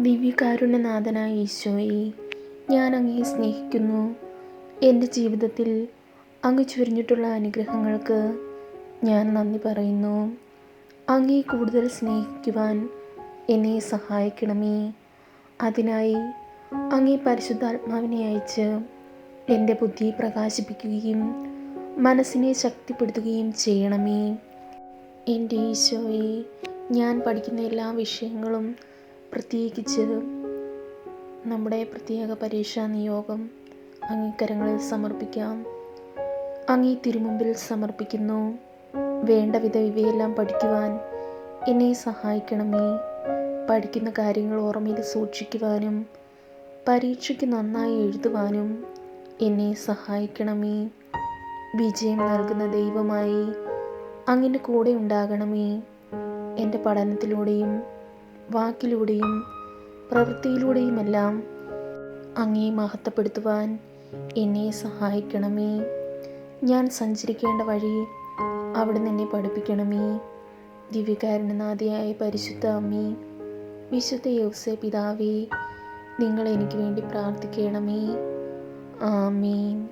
ദിവ്യകാരുണ്യനാഥനായ ഈശോയെ ഞാൻ അങ്ങയെ സ്നേഹിക്കുന്നു. എന്റെ ജീവിതത്തിൽ അങ്ങ് ചൊരിഞ്ഞിട്ടുള്ള അനുഗ്രഹങ്ങൾക്ക് ഞാൻ നന്ദി പറയുന്നു. അങ്ങയെ കൂടുതൽ സ്നേഹിക്കുവാൻ എന്നെ സഹായിക്കണമേ. അതിനായി അങ്ങേ പരിശുദ്ധാത്മാവിനെ അയച്ച് എന്റെ ബുദ്ധിയെ പ്രകാശിപ്പിക്കുകയും മനസ്സിനെ ശക്തിപ്പെടുത്തുകയും ചെയ്യണമേ. എന്റെ ഈശോയെ ഞാൻ പഠിക്കുന്ന എല്ലാ വിഷയങ്ങളും പ്രത്യേകിച്ച് നമ്മുടെ പ്രത്യേക പരീക്ഷാ നിയോഗം അംഗീകരങ്ങളിൽ സമർപ്പിക്കാം. അങ്ങേ തിരുമുമ്പിൽ സമർപ്പിക്കുന്നു. വേണ്ട വിധം ഇവയെല്ലാം പഠിക്കുവാൻ എന്നെ സഹായിക്കണമേ. പഠിക്കുന്ന കാര്യങ്ങൾ ഓർമ്മയിൽ സൂക്ഷിക്കുവാനും പരീക്ഷയ്ക്ക് നന്നായി എഴുതുവാനും എന്നെ സഹായിക്കണമേ. വിജയം നൽകുന്ന ദൈവമായി അങ്ങിന്റെ കൂടെ ഉണ്ടാകണമേ. എന്റെ പഠനത്തിലൂടെയും വാക്കിലൂടെയും പ്രവൃത്തിയിലൂടെയുമെല്ലാം അങ്ങേ മഹത്വപ്പെടുത്തുവാൻ എന്നെ സഹായിക്കണമേ. ഞാൻ സഞ്ചരിക്കേണ്ട വഴി അവിടെ നിന്നെ പഠിപ്പിക്കണമേ. ദിവ്യകാരണനാഥിയായ പരിശുദ്ധ അമ്മേ വിശുദ്ധ യൗസേ പിതാവേ നിങ്ങൾ എനിക്ക് വേണ്ടി പ്രാർത്ഥിക്കണമേ. ആമീൻ.